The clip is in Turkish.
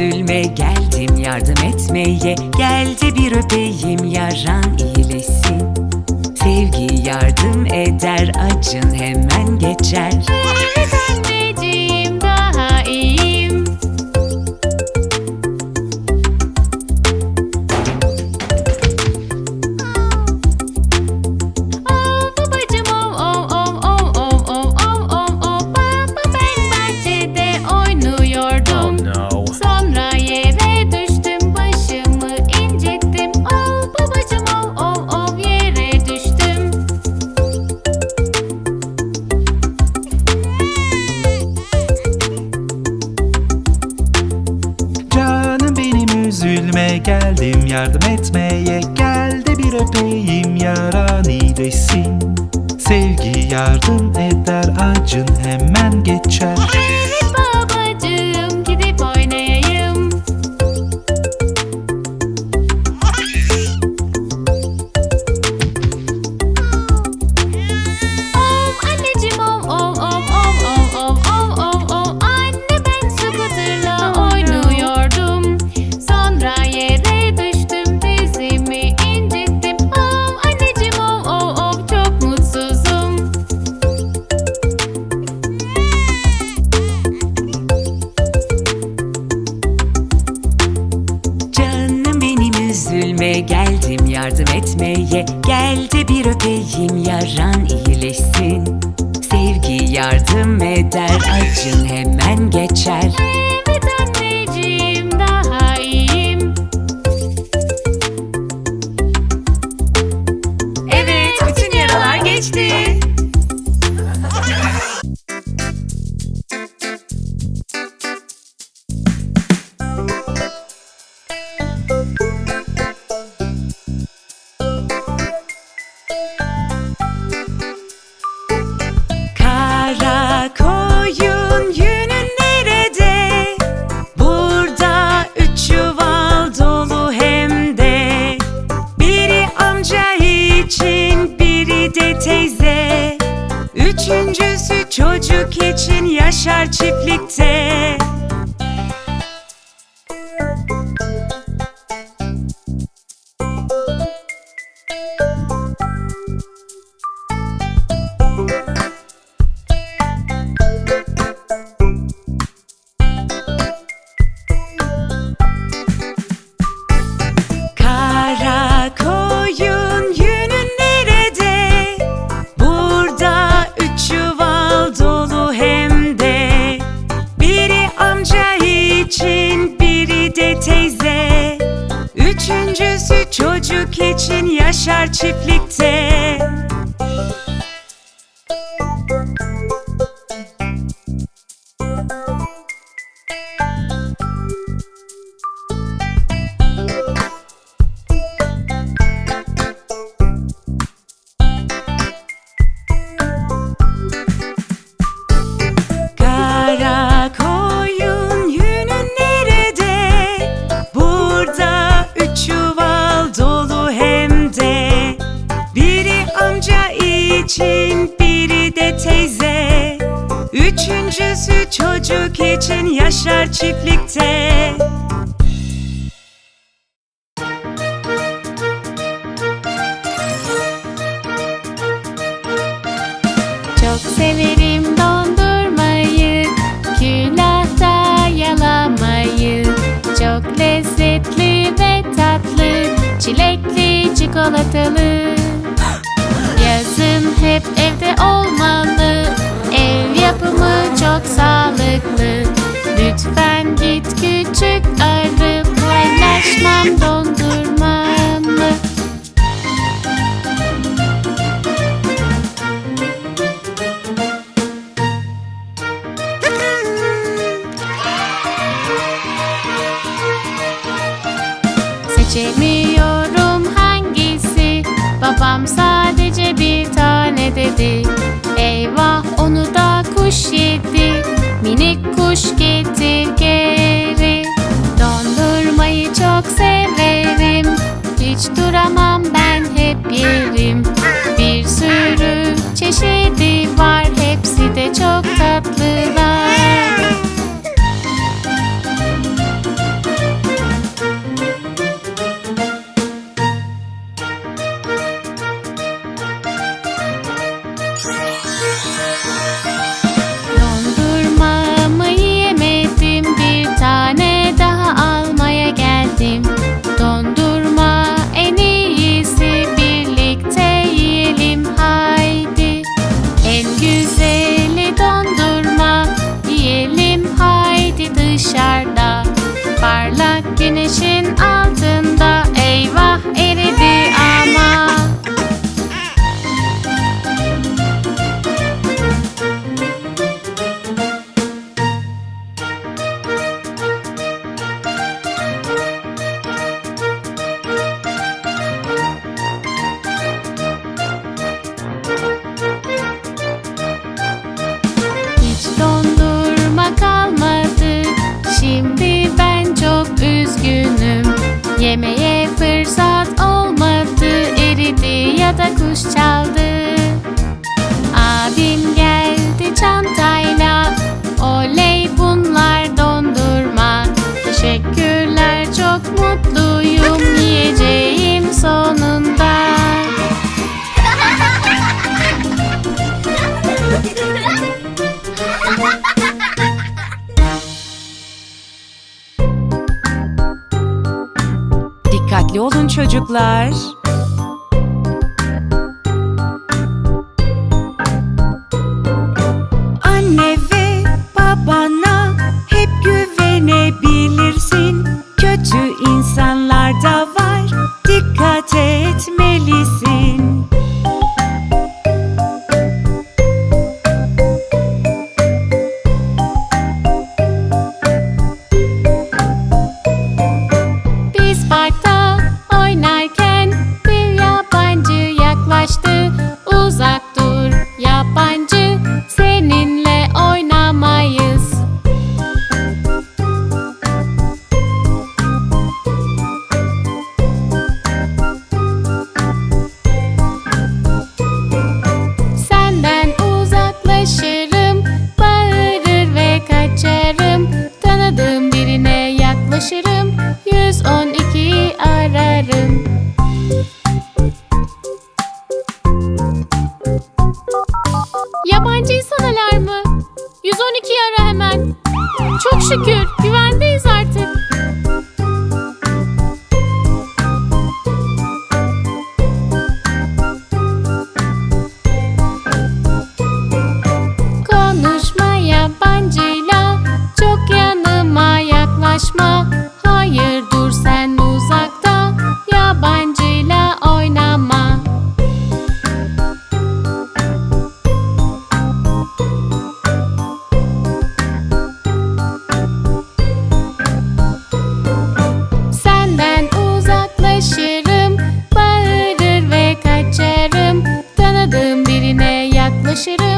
üzülme geldim yardım etmeye. Geldi bir öpeyim yaran iyileşsin. Sevgi yardım eder acın hemen geçer. yardım etmeye Gel de bir öpeyim yaran iyileşsin. Sevgi yardım eder acın hemen geçer. etme Geldim yardım etmeye. Gel de bir öpeyim yaran iyileşsin. Sevgi yardım eder Acın hemen geçer. Çocuk için yaşar çiftlikte. Müzik yaşar çiftlikte. çocuk için yaşar çiftlikte. Çok severim dondurmayı Külahta yalamayı. Çok lezzetli ve tatlı Çilekli çikolatalı abandoned çocuklar. seven. Birine